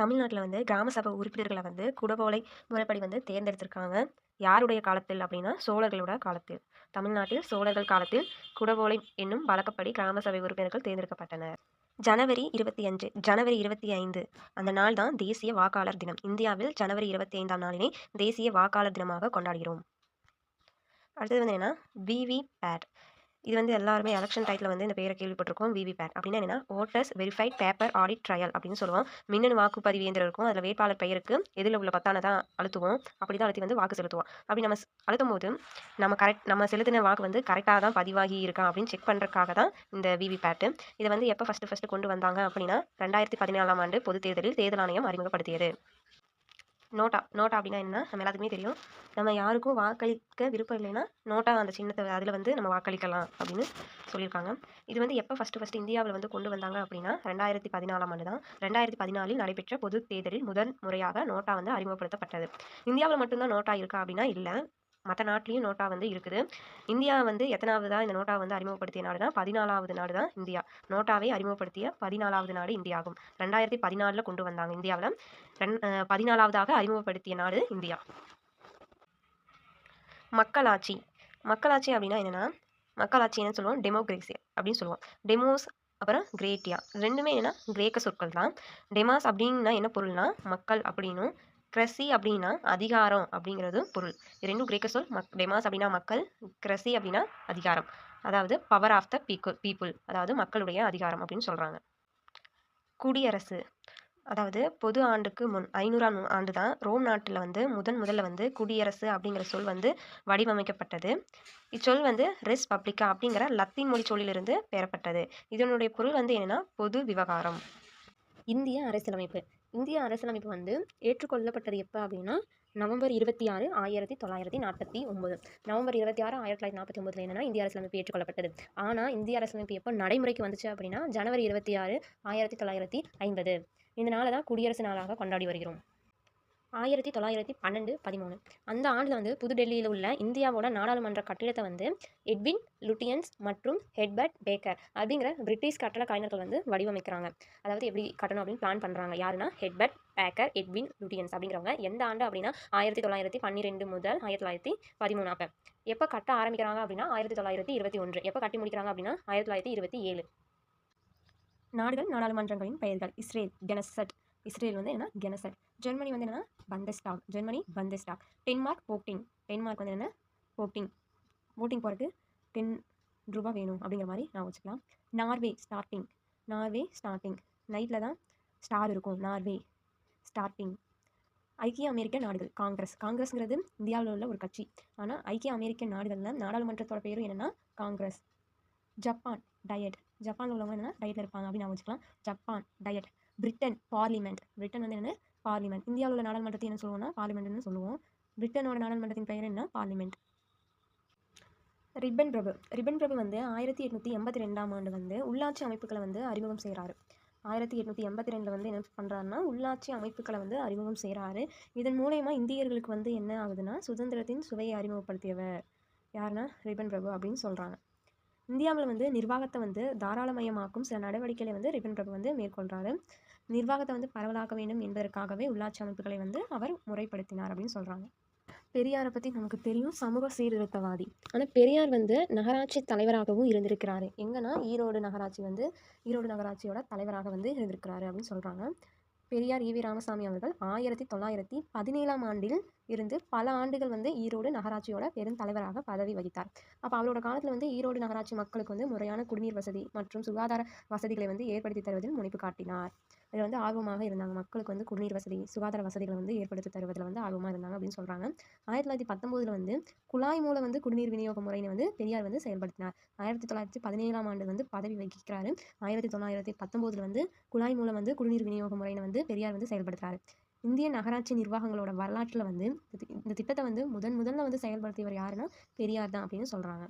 தமிழ்நாட்டில் வந்து கிராம சபை உறுப்பினர்களை வந்து குடவோலை முறைப்படி வந்து தேர்ந்தெடுத்திருக்காங்க. யாருடைய காலத்தில் அப்படின்னா சோழர்களோட காலத்தில். தமிழ்நாட்டில் சோழர்கள் காலத்தில் குடவோலை என்னும் வழக்கப்படி கிராம சபை உறுப்பினர்கள் தேர்ந்தெடுக்கப்பட்டனர். ஜனவரி இருபத்தி அஞ்சு ஜனவரி இருபத்தி ஐந்து அந்த நாள் தான் தேசிய வாக்காளர் தினம். இந்தியாவில் ஜனவரி இருபத்தி ஐந்தாம் நாளினை தேசிய வாக்காளர் தினமாக கொண்டாடுகிறோம். அடுத்தது வந்து என்னன்னா விவி பேட் இது வந்து எல்லாருமே எலெக்ஷன் டைட்டில் வந்து இந்த பேரை கேள்விப்பட்டிருக்கோம். விவிபேட் அப்படின்னா என்னன்னா voters verified paper audit trail அப்படின்னு சொல்லுவோம். மின்னணு வாக்குப்பதிவு இயந்திரம் இருக்கும். அதில் வேட்பாளர் பெயருக்கு எதில் உள்ள பத்தான தான் அழுத்துவோம். அப்படி தான் அழுத்தி வந்து வாக்கு செலுத்துவோம். அப்படி நம்ம அழுத்தும் போது நம்ம கரெக்ட் நம்ம செலுத்தின வாக்கு வந்து கரெக்டாக தான் பதிவாகி இருக்கா அப்படின்னு செக் பண்ணுறதுக்காக தான் இந்த விவிபேட்டு இதை வந்து எப்போ ஃபஸ்ட்டு ஃபஸ்ட்டு கொண்டு வந்தாங்க அப்படின்னா ரெண்டாயிரத்தி பதினாலாம் ஆண்டு பொதுத் தேர்தலில் தேர்தல் ஆணையம் அறிமுகப்படுத்தியது. நோட்டா நோட்டா அப்படின்னா என்ன? நம்ம எல்லாத்துக்குமே தெரியும். நம்ம யாருக்கும் வாக்களிக்க விருப்பம் இல்லைன்னா நோட்டா அந்த சின்னத்தை அதில் வந்து நம்ம வாக்களிக்கலாம் அப்படின்னு சொல்லியிருக்காங்க. இது வந்து எப்போ ஃபஸ்ட்டு ஃபஸ்ட்டு இந்தியாவில் வந்து கொண்டு வந்தாங்க அப்படின்னா ரெண்டாயிரத்தி பதினாலாம் ஆண்டு தான். ரெண்டாயிரத்தி பதினாலில் நடைபெற்ற பொது தேர்தலில் முதல் முறையாக நோட்டா வந்து அறிமுகப்படுத்தப்பட்டது. இந்தியாவில் மட்டும்தான் நோட்டா இருக்கா அப்படின்னா இல்லை. மற்ற நாட்டிலையும் நோட்டா வந்து இருக்குது. இந்தியா வந்து எத்தனாவதா இந்த நோட்டா வந்து அறிமுகப்படுத்திய நாடுனா பதினாலாவது நாடு தான் இந்தியா. நோட்டாவை அறிமுகப்படுத்திய பதினாலாவது நாடு இந்தியா ஆகும் ரெண்டாயிரத்தி பதினாலில் கொண்டு வந்தாங்க இந்தியாவில். ரெண் பதினாலாவதாக அறிமுகப்படுத்திய நாடு இந்தியா. மக்களாட்சி. மக்களாட்சி அப்படின்னா என்னென்னா மக்களாட்சி என்ன சொல்லுவோம்? டெமோக்ரேசி அப்படின்னு சொல்லுவோம். டெமோஸ் அப்புறம் கிரேட்டியா. ரெண்டுமே என்னென்னா கிரேக்க சொற்கள் தான். டெமாஸ் அப்படின்னா என்ன பொருள்னா மக்கள் அப்படின்னும் கிரசி அப்படின்னா அதிகாரம் அப்படிங்கிறது பொருள். இது ரெண்டும் கிரேக்க சொல். மக் டெமாஸ் அப்படின்னா மக்கள் கிரசி அப்படின்னா அதிகாரம். அதாவது பவர் ஆஃப் த பீக்கு பீப்புள் அதாவது மக்களுடைய அதிகாரம் அப்படின்னு சொல்கிறாங்க குடியரசு. அதாவது பொது ஆண்டுக்கு முன் ஐநூறாம் ஆண்டு தான் ரோம் நாட்டில் வந்து முதன் முதல்ல வந்து குடியரசு அப்படிங்கிற சொல் வந்து வடிவமைக்கப்பட்டது. இச்சொல் வந்து ரெஸ் பப்ளிகா அப்படிங்கிற லத்தீன் மொழி சொல்லிலிருந்து பெறப்பட்டது. இதனுடைய பொருள் வந்து என்னென்னா பொது விவகாரம். இந்திய அரசியலமைப்பு. இந்திய அரசியலமைப்பு வந்து ஏற்றுக்கொள்ளப்பட்டது எப்போ அப்படின்னா நவம்பர் இருபத்தி ஆறு ஆயிரத்தி தொள்ளாயிரத்தி நாற்பத்தி ஒம்பது நவம்பர் இருபத்தி ஆறு ஆயிரத்தி தொள்ளாயிரத்தி நாற்பத்தி ஒம்பதுல என்னன்னா இந்திய அரசியலமைப்பு ஏற்றுக்கொள்ளப்பட்டது. ஆனால் இந்திய அரசியலமைப்பு எப்போ நடைமுறைக்கு வந்துச்சு அப்படின்னா ஜனவரி இருபத்தி ஆறு ஆயிரத்தி தொள்ளாயிரத்தி ஐம்பது. இந்த நாளை தான் குடியரசு நாளாக கொண்டாடி வருகிறோம். ஆயிரத்தி தொள்ளாயிரத்தி பன்னெண்டு பதிமூணு. அந்த ஆண்டில் வந்து புதுடெல்லியில் உள்ள இந்தியாவோட நாடாளுமன்ற கட்டிடத்தை வந்து எட்வின் லுட்டியன்ஸ் மற்றும் ஹெட்பர்ட் பேக்கர் அப்படிங்கிற பிரிட்டிஷ் கட்டட கலைஞர்கள் வந்து வடிவமைக்கிறாங்க. அதாவது எப்படி கட்டணும் அப்படின்னு பிளான் பண்ணுறாங்க யாருன்னா ஹெட்பர்ட் பேக்கர் எட்வின் லுட்டியன்ஸ் அப்படிங்கிறவங்க. எந்த ஆண்டு அப்படின்னா ஆயிரத்தி தொள்ளாயிரத்தி பன்னிரெண்டு முதல் ஆயிரத்தி தொள்ளாயிரத்தி பதிமூணு அப்போ. எப்போ கட்ட ஆரம்பிக்கிறாங்க அப்படின்னா ஆயிரத்தி தொள்ளாயிரத்தி இருபத்தி ஒன்று. எப்போ கட்டி முடிக்கிறாங்க அப்படின்னா ஆயிரத்தி தொள்ளாயிரத்தி இருபத்தி ஏழு. நாடுகள் நாடாளுமன்றங்களின் பெயர்கள். இஸ்ரேல் கெனசட் இஸ்ரேல் வந்து என்னன்னா கெனசட் ஜெர்மனி வந்து என்னன்னா Bundestag Germany Bundestag Denmark Folketing. Denmark வந்து என்னென்ன போக்டிங். போட்டிங் போகிறதுக்கு டென் ரூபா வேணும் அப்படிங்கிற மாதிரி நான் வச்சுக்கலாம். நார்வே ஸ்டார்டிங் நார்வே ஸ்டார்டிங் நைட்டில் தான் ஸ்டார் இருக்கும். நார்வே ஸ்டார்டிங் ஐக்கிய அமெரிக்க நாடுகள் காங்கிரஸ். காங்கிரஸ்ங்கிறது இந்தியாவில் உள்ள ஒரு கட்சி. ஆனால் ஐக்கிய அமெரிக்க நாடுகளில் நாடாளுமன்றத்தோட பேரும் என்னென்னா காங்கிரஸ். ஜப்பான் டயட் ஜப்பானில் உள்ளவங்க என்னென்னா டயட்டில் இருப்பாங்க அப்படின்னு நான் வச்சுக்கலாம். Japan Diet Britain parliament. Britain வந்து என்ன பார்லிமெண்ட். இந்தியாவில் உள்ள நாடாளுமன்றத்தை என்ன சொல்லுவோம்னா பார்லிமெண்ட்னு சொல்லுவோம். பிரிட்டனோட நாடாளுமன்றத்தின் பெயர் என்ன? பார்லிமெண்ட். ரிப்பன் பிரபு. ரிப்பன் பிரபு வந்து ஆயிரத்தி எட்நூற்றி எண்பத்தி ரெண்டாம் ஆண்டு வந்து உள்ளாட்சி அமைப்புகளை வந்து அறிமுகம் செய்கிறாரு ஆயிரத்தி எட்நூற்றி எண்பத்தி ரெண்டில் வந்து என்ன பண்ணுறாருன்னா உள்ளாட்சி அமைப்புகளை வந்து அறிமுகம் செய்கிறாரு இதன் மூலயமா இந்தியர்களுக்கு வந்து என்ன ஆகுதுன்னா சுதந்திரத்தின் சுவையை அறிமுகப்படுத்தியவர். யாருன்னா? ரிப்பன் பிரபு அப்படின்னு சொல்கிறாங்க இந்தியாவில் வந்து நிர்வாகத்தை வந்து தாராளமயமாக்கும் சில நடவடிக்கைகளை வந்து ரிப்பன் பிரபு வந்து மேற்கொள்கிறாரு நிர்வாகத்தை வந்து பரவலாக்க வேண்டும் என்பதற்காகவே உள்ளாட்சி அமைப்புகளை வந்து அவர் முறைப்படுத்தினார் அப்படின்னு சொல்கிறாங்க பெரியாரை பற்றி நமக்கு தெரியும். சமூக சீர்திருத்தவாதி. ஆனால் பெரியார் வந்து நகராட்சி தலைவராகவும் இருந்திருக்கிறாரு. எங்கன்னா ஈரோடு நகராட்சி வந்து ஈரோடு நகராட்சியோட தலைவராக வந்து இருந்திருக்கிறாரு அப்படின்னு சொல்கிறாங்க பெரியார் ஈவி ராமசாமி அவர்கள் ஆயிரத்தி தொள்ளாயிரத்தி பதினேழாம் ஆண்டில் இருந்து பல ஆண்டுகள் வந்து ஈரோடு நகராட்சியோட பெருந்தலைவராக பதவி வகித்தார். அப்போ அவரோட காலத்தில் வந்து ஈரோடு நகராட்சி மக்களுக்கு வந்து முறையான குடிநீர் வசதி மற்றும் சுகாதார வசதிகளை வந்து ஏற்படுத்தி தருவதில் முனைப்பு காட்டினார். இதில் வந்து ஆர்வமாக இருந்தாங்க. மக்களுக்கு வந்து குடிநீர் வசதி சுகாதார வசதிகளை வந்து ஏற்படுத்தி தருவதில் வந்து ஆர்வமாக இருந்தாங்க அப்படின்னு சொல்கிறாங்க ஆயிரத்தி தொள்ளாயிரத்தி பத்தொம்போதில் வந்து குழாய் மூலம் வந்து குடிநீர் விநியோக முறையை வந்து பெரியார் வந்து செயல்படுத்தினார். ஆயிரத்தி தொள்ளாயிரத்தி பதினேழாம் ஆண்டு வந்து பதவி வகிக்கிறாரு. ஆயிரத்தி தொள்ளாயிரத்தி பத்தொம்போதில் வந்து குழாய் மூலம் வந்து குடிநீர் விநியோக முறையை வந்து பெரியார் வந்து செயல்படுத்துறாரு. இந்திய நகராட்சி நிர்வாகங்களோட வரலாற்றில் வந்து இந்த இந்த திட்டத்தை வந்து முதன் முதல்ல வந்து செயல்படுத்தியவர் யாருன்னா பெரியார் தான் அப்படின்னு சொல்கிறாங்க